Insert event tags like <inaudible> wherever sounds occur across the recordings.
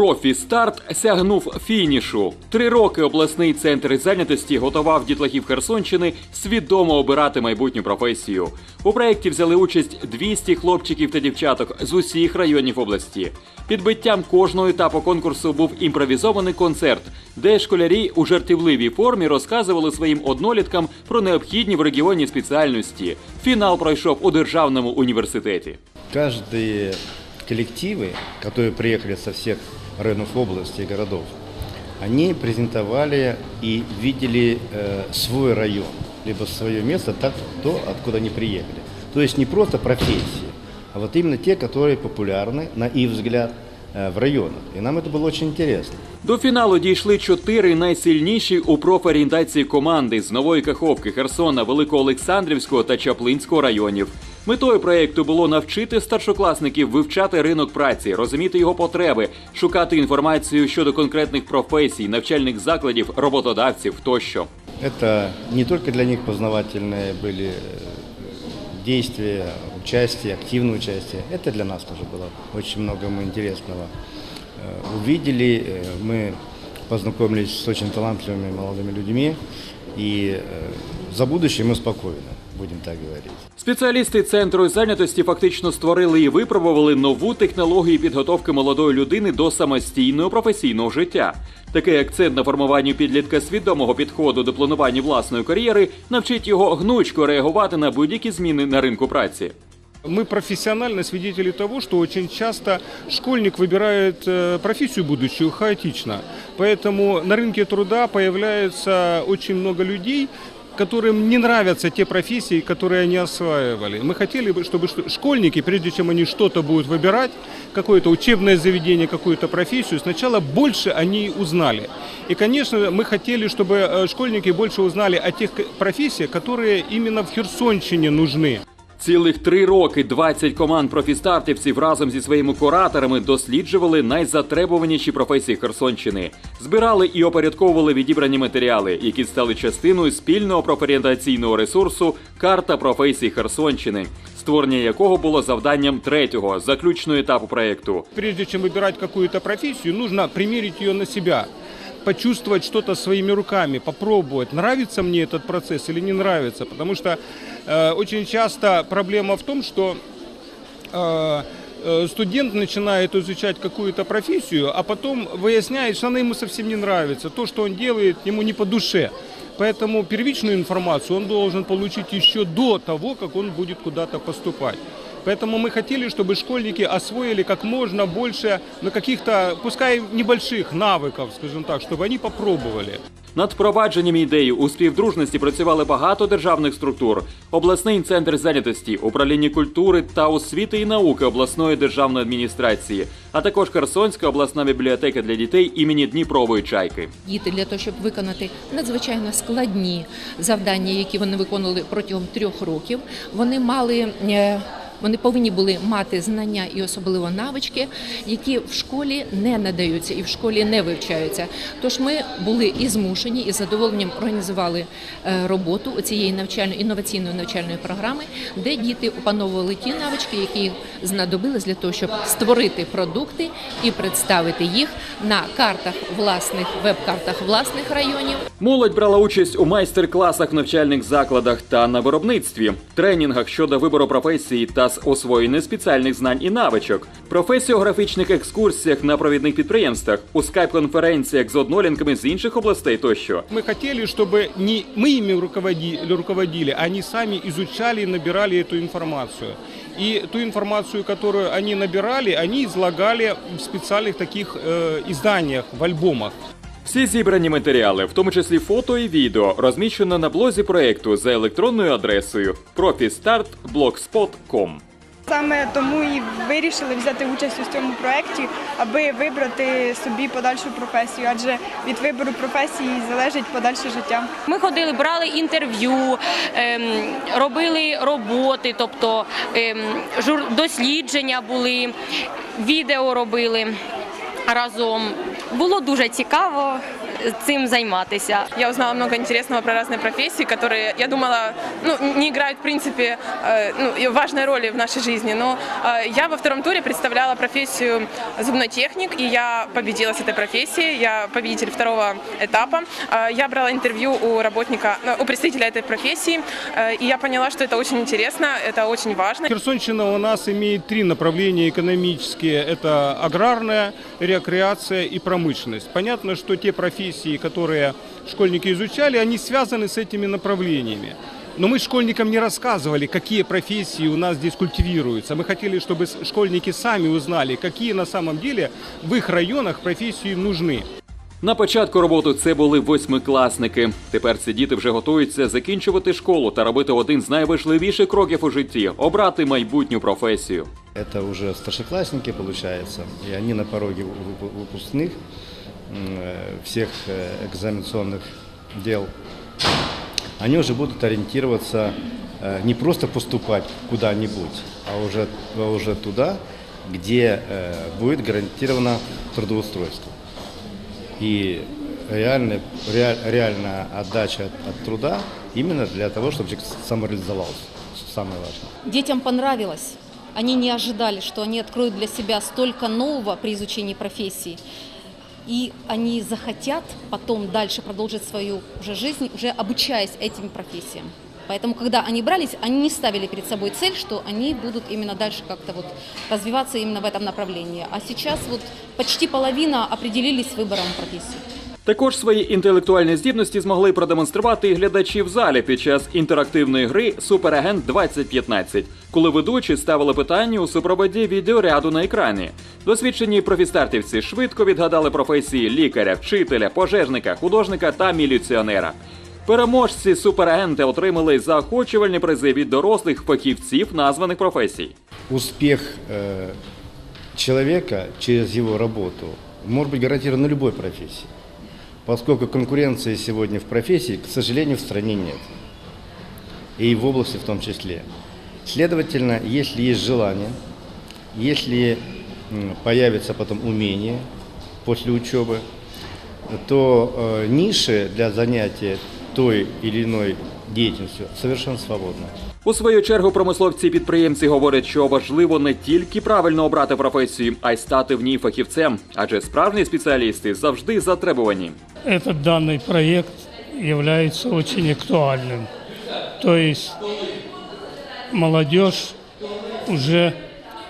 Профі-старт сягнув фінішу. Три роки обласний центр зайнятості готував дітлахів Херсонщини свідомо обирати майбутню професію. У проєкті взяли участь 200 хлопчиків та дівчаток з усіх районів області. Підбиттям кожного етапу конкурсу був імпровізований концерт, де школярі у жартівливій формі розказували своїм одноліткам про необхідні в регіоні спеціальності. Фінал пройшов у державному університеті. Каждые коллективы, которые приехали со всех районов области и городов, они презентовали и видели э, свой район, либо свое место, так, то, откуда они приехали. То есть не просто профессии, а вот именно те, которые популярны, на их взгляд, э, в районах. И нам это было очень интересно. До фіналу дійшли чотири найсильніші у профорієнтації команди з Нової Каховки, Херсона, Великоолександрівського та Чаплинського районів. Метою проєкту було навчити старшокласників вивчати ринок праці, розуміти його потреби, шукати інформацію щодо конкретних професій, навчальних закладів, роботодавців тощо. Это не только для них познавательные были э, действия, участие, активное участие. Это для нас тоже было очень много мы интересного. Э, Увидели, э, мы познакомились с очень талантливыми молодыми людьми. И э, за будущее мы спокойны, будем так говорить. Спеціалісти центру зайнятості фактично створили і випробували нову технологію підготовки молодої людини до самостійного професійного життя. Такий акцент на формуванні підлітка свідомого підходу до планування власної кар'єри навчить його гнучко реагувати на будь-які зміни на ринку праці. Мы профессионально свидетели того, что очень часто школьник выбирает э, профессию будущую хаотично. Поэтому на рынке труда появляется очень много людей, которым не нравятся те профессии, которые они осваивали. Мы хотели бы, чтобы школьники, прежде чем они что-то будут выбирать, какое-то учебное заведение, какую-то профессию, сначала больше они узнали. И, конечно, мы хотели, чтобы э, школьники больше узнали о тех профессиях, которые именно в Херсонщине нужны. Цілих три роки 20 команд профістартівців разом зі своїми кураторами досліджували найзатребуваніші професії Херсонщини, збирали і опорядковували відібрані матеріали, які стали частиною спільного профорієнтаційного ресурсу Карта професій Херсонщини, створення якого було завданням третього заключного етапу проєкту. Прежде чем выбирать какую-то профессию, нужно примерить ее на себя, почувствовать что-то своими руками, попробовать, нравится мне этот процесс или не нравится. Потому что э, очень часто проблема в том, что э, э, студент начинает изучать какую-то профессию, а потом выясняет, что она ему совсем не нравится. То, что он делает, ему не по душе. Поэтому первичную информацию он должен получить еще до того, как он будет куда-то поступать. Поэтому мы хотели, чтобы школьники освоили как можно больше, на каких-то, пускай небольших навыков, скажем так, чтобы они попробовали. Над впровадженням ідеї у співдружності працювали багато державних структур: обласний центр зайнятості, управління культури та освіти і науки обласної державної адміністрації, а також Херсонська обласна бібліотека для дітей імені Дніпрової чайки. діти для того, щоб виконати надзвичайно складні завдання, які вони виконували протягом трьох років. Вони мали. вони повинні були мати знання і особливо навички, які в школі не надаються і в школі не вивчаються. Тож ми були і змушені, і задоволенням організували е, роботу цієї навчальної інноваційної навчальної програми, де діти опановували ті навички, які знадобились для того, щоб створити продукти і представити їх на картах власних веб-картах власних районів. Молодь брала участь у майстер-класах в навчальних закладах та на виробництві, тренінгах щодо вибору професії та з освоєння спеціальних знань і навичок, професіографічних екскурсіях на провідних підприємствах, у скайп-конференціях з однолінками з інших областей тощо. Мы хотели, чтобы не мы ими руководили, руководили, а они сами изучали и набирали эту информацию. И ту информацию, которую они набирали, они излагали в специальных таких э, изданиях, в альбомах. Всі зібрані матеріали, в тому числі фото і відео, розміщено на блозі проекту за електронною адресою profistart.blogspot.com. Саме тому і вирішили взяти участь у цьому проєкті, аби вибрати собі подальшу професію, адже від вибору професії залежить подальше життя. Ми ходили, брали інтерв'ю, ем, робили роботи, тобто ем, жур- дослідження були, відео робили разом. Було дуже цікаво. Цим займатися. Я узнала много интересного про разные профессии, которые, я думала, ну, не играют, в принципе, э, ну, важной роли в нашей жизни. Но э, я во втором туре представляла профессию зубной техник, и я победила с этой профессией. Я победитель второго этапа. Э, Я брала интервью у работника, у представителя этой профессии, и я поняла, что это очень интересно, это очень важно. Херсонщина у нас имеет три направления экономические. Это аграрная, рекреация и промышленность. Понятно, что те профессии, которые школьники изучали, они связаны с этими направлениями. Но мы школьникам не рассказывали, какие профессии у нас здесь культивируются. Мы хотели, чтобы с- школьники сами узнали, какие на самом деле в их районах профессии нужны. На початку роботи це були восьмикласники. Тепер ці діти вже готуються закінчувати школу та робити один з найважливіших кроків у житті обрати майбутню професію. Это уже старшеклассники, получается, и они на пороге вып- выпускных м, э, Всех э, экзаменационных дел. Они уже будут ориентироваться э, не просто поступать куда-нибудь, а уже, а уже туда, где э, будет гарантировано трудоустройство. И реальная, реаль- реальная отдача от, от труда именно для того, чтобы человек самореализовался. Самое важное. Детям понравилось. Они не ожидали, что они откроют для себя столько нового при изучении профессии. И они захотят потом дальше продолжить свою уже жизнь, уже обучаясь этим профессиям. Поэтому, когда они брались, они не ставили перед собой цель, что они будут именно дальше как-то вот развиваться именно в этом направлении. А сейчас вот почти половина определились с выбором профессии. Також свої інтелектуальні здібності змогли продемонструвати і глядачі в залі під час інтерактивної гри Суперагент 2015, коли ведучі ставили питання у супроводі відеоряду на екрані. Досвідчені профістартівці швидко відгадали професії лікаря, вчителя, пожежника, художника та міліціонера. Переможці суперагенти отримали заохочувальні призи від дорослих фахівців названих професій. успех э, человека через его работу может быть гарантирован на любой профессии, поскольку конкуренции сегодня в профессии, к сожалению, в стране нет. И в области в том числе. Следовательно, если есть желание, если появится потом умение после учебы, то э, ниши для занятия той или иной деятельностью совершенно свободны. У свою чергу промисловці і підприємці говорять, що важливо не тільки правильно обрати професію, а й стати в ній фахівцем, адже справжні спеціалісти завжди затребувані. этот данный проект является очень актуальным. То есть молодежь уже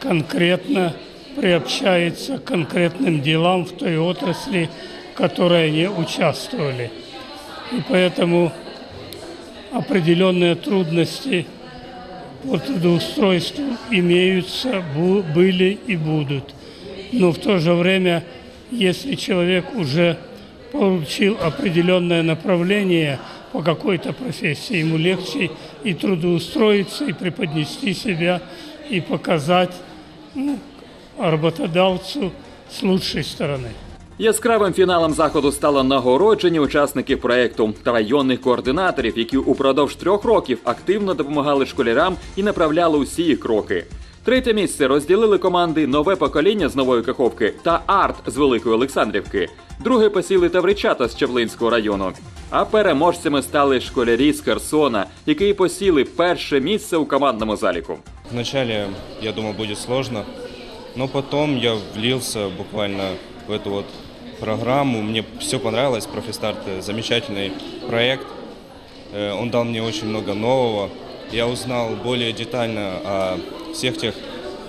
конкретно приобщается к конкретным делам в той отрасли, в которой они участвовали. И поэтому определенные трудности по трудоустройству имеются, были и будут. Но в то же время, если человек уже получил определенное направление по какой-то профессии, ему легче и трудоустроиться, и преподнести себя, и показать ну, работодавцу с лучшей стороны. Яскравим фіналом заходу стало нагородження учасників проекту та районних координаторів, які упродовж трьох років активно допомагали школярам і направляли усі їх кроки. Третє місце розділили команди Нове покоління з Нової Каховки та Арт з Великої Олександрівки. Друге посіли Тавричата з Чаплинського району. А переможцями стали школярі з Херсона, які посіли перше місце у командному заліку. Вначале я думал будет сложно, но потом я влился буквально в эту программу. Мне все понравилось. Профистарт э, замечательный проект. Э, Он дал мне очень много нового. Я узнал более детально о всех тех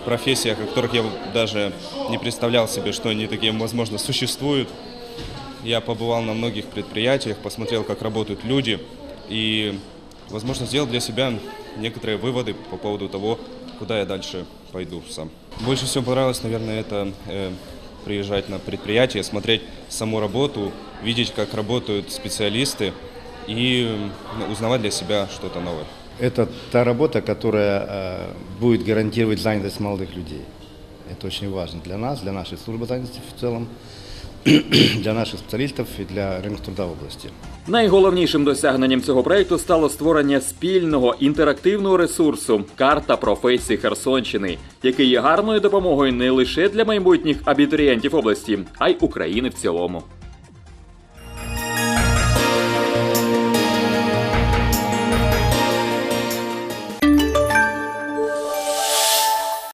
профессиях, о которых я даже не представлял себе, что они такие, возможно, существуют. Я побывал на многих предприятиях, посмотрел, как работают люди и, возможно, сделал для себя некоторые выводы по поводу того, куда я дальше пойду сам. Больше всего понравилось, наверное, это э, приезжать на предприятие, смотреть саму работу, видеть, как работают специалисты и э, узнавать для себя что-то новое. Это та работа, которая э, будет гарантировать занятость молодых людей. Это очень важно для нас, для нашей службы занятости в целом, <clears throat> для наших спеціалістів і для ринку труда в области. Найголовнішим досягненням цього проекту стало створення спільного інтерактивного ресурсу Карта професій Херсонщини, який є гарною допомогою не лише для майбутніх абітурієнтів області, а й України в цілому.